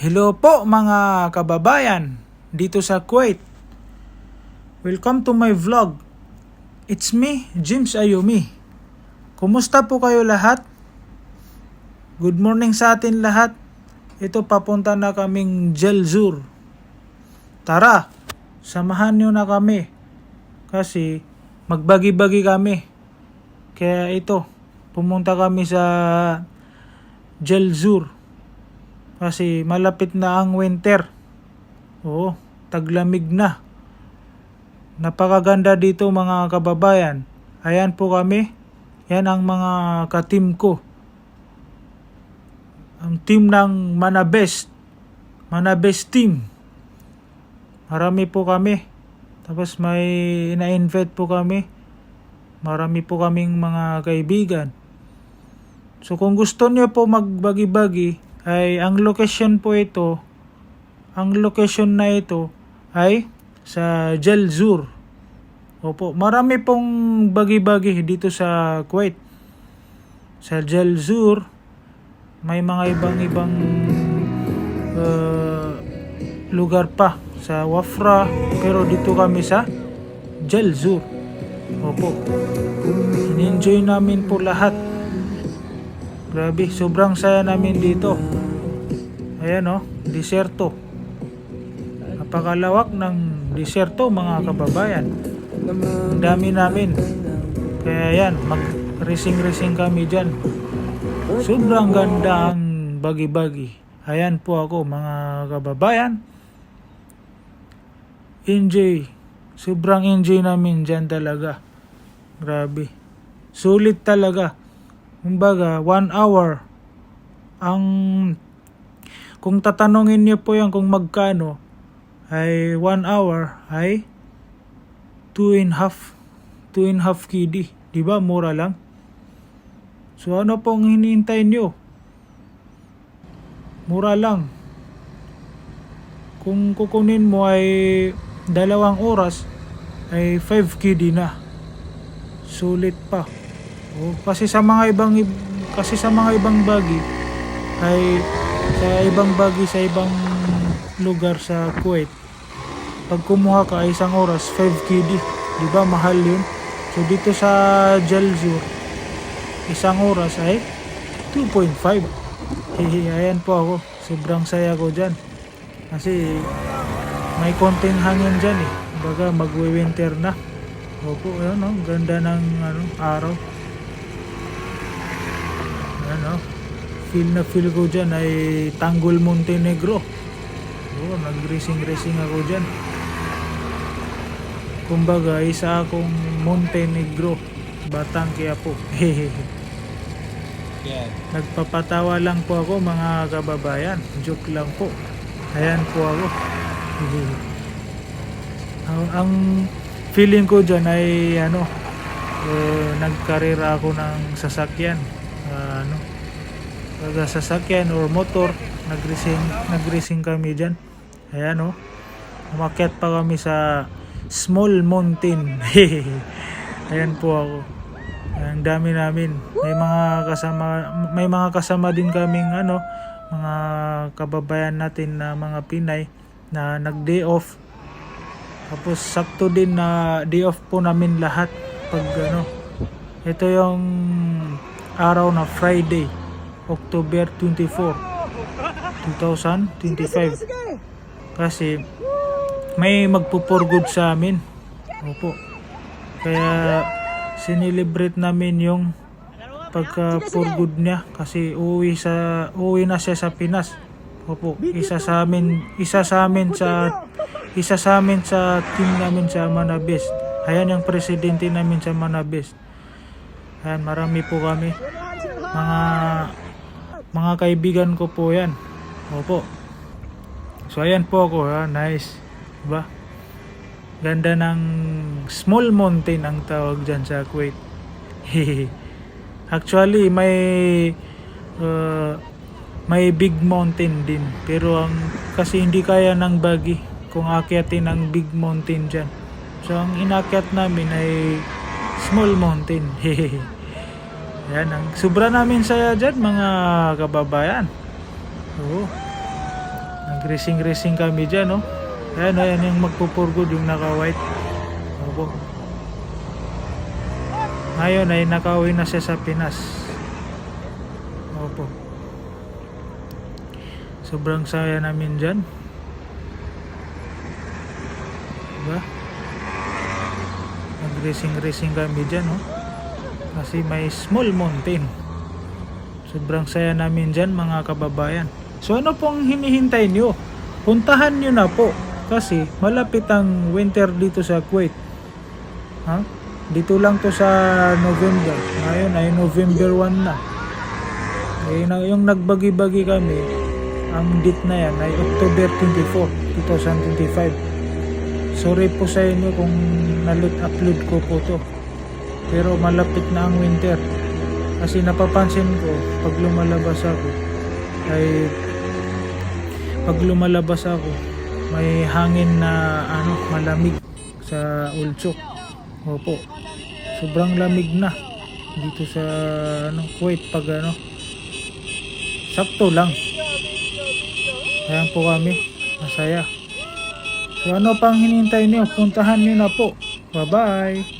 Hello po mga kababayan dito sa Kuwait. Welcome to my vlog. It's me, James Ayumi. Kumusta po kayo lahat? Good morning sa atin lahat. Ito papunta na kaming Jelzur. Tara, samahan nyo na kami. Kasi magbagi-bagi kami. Kaya ito, pumunta kami sa Jelzur. Kasi malapit na ang winter. Oo, taglamig na. Napakaganda dito mga kababayan. Ayan po kami. Yan ang mga ka-team ko. Ang team ng Manabest. Manabest team. Marami po kami. Tapos may na-invite po kami. Marami po kaming mga kaibigan. So kung gusto niyo po magbagi-bagi, ay ang location po ito, ang location na ito ay sa Jelzur. Opo, marami pong bagi-bagi dito sa Kuwait. Sa Jelzur, may mga ibang-ibang uh, lugar pa sa Wafra, pero dito kami sa Jelzur. Opo. In-enjoy namin po lahat. Grabe, sobrang saya namin dito. Ayan o, diserto. Napakalawak ng diserto mga kababayan. Ang dami namin. Kaya yan, mag-racing-racing kami dyan. Sobrang ganda ang bagi-bagi. Ayan po ako mga kababayan. Enjoy. Sobrang enjoy namin dyan talaga. Grabe. Sulit talaga. Kumbaga, one hour. Ang, kung tatanungin niyo po yan kung magkano, ay one hour ay two and half, two and half KD. Di ba? Mura lang. So ano pong hinihintay niyo? Mura lang. Kung kukunin mo ay dalawang oras, ay 5 KD na. Sulit pa. Oh, kasi sa mga ibang kasi sa mga ibang bagi ay sa ibang bagi sa ibang lugar sa Kuwait pag kumuha ka ay isang oras 5 KD di ba? Mahal yun. So dito sa Jalzur isang oras ay 2.5 hehe ayan po ako. Sobrang saya ko dyan. Kasi may konting hangin dyan eh. Baga magwe-winter na. Opo yun no? ganda ng ano, araw ano, feel na feel ko dyan ay Tanggol Montenegro. Oo, nag-racing-racing ako dyan. Kumbaga, isa akong Montenegro. Batang Quiapo. Yeah. Nagpapatawa lang po ako mga kababayan. Joke lang po. Ayan po ako. ang, ang feeling ko dyan ay ano, eh, nagkarera ako ng sasakyan. Ah, ano, taga sasakyan or motor. Nag-racing, nag-racing kami dyan. Ayan. Oh. Umakyat pa kami sa small mountain. Ayan po ako. Ang dami namin. May mga kasama may mga kasama din kaming ano, mga kababayan natin na mga Pinay na nag-day off. Tapos sakto din na day off po namin lahat pag ano. Ito yung araw na Friday, October 24, 2025. Kasi may magpo-for sa amin. Opo. Kaya sinilibrate namin yung pagka for good niya kasi uuwi sa uuwi na siya sa Pinas. Opo, isa sa amin, isa sa amin sa isa sa amin sa team namin sa Manabes. Ayan yung presidente namin sa Manabes. Ayan, marami po kami. Mga mga kaibigan ko po yan. Opo. So ayan po ako ha, nice. Diba? Ganda ng small mountain ang tawag dyan sa Kuwait. Actually, may uh, may big mountain din. Pero ang kasi hindi kaya ng bagi kung akyatin ang big mountain dyan. So ang inakyat namin ay small mountain. Yan ang sobra namin saya dyan mga kababayan. Oo. Nag-racing-racing kami dyan, no? Ayan, ayan yung magpupurgod yung naka-white. Opo. Ngayon ay nakauwi na siya sa Pinas. Opo. Sobrang saya namin dyan. Diba? Nag-racing-racing kami dyan, no? Kasi may small mountain. Sobrang saya namin dyan, mga kababayan. So ano pong hinihintay nyo? Puntahan nyo na po. Kasi malapit ang winter dito sa Kuwait. Ha? Dito lang to sa November. Ngayon ay November 1 na. Eh, yung nagbagi-bagi kami, ang date na yan ay October 24, 2025. Sorry po sa inyo kung nalit upload ko po to. Pero malapit na ang winter. Kasi napapansin ko, pag lumalabas ako, ay pag lumalabas ako, may hangin na ano, malamig sa ulso. Opo. Sobrang lamig na dito sa ano, Kuwait pag ano. Sakto lang. Ayan po kami. Masaya. So ano pang hinihintay niyo? Puntahan niyo na po. Bye-bye.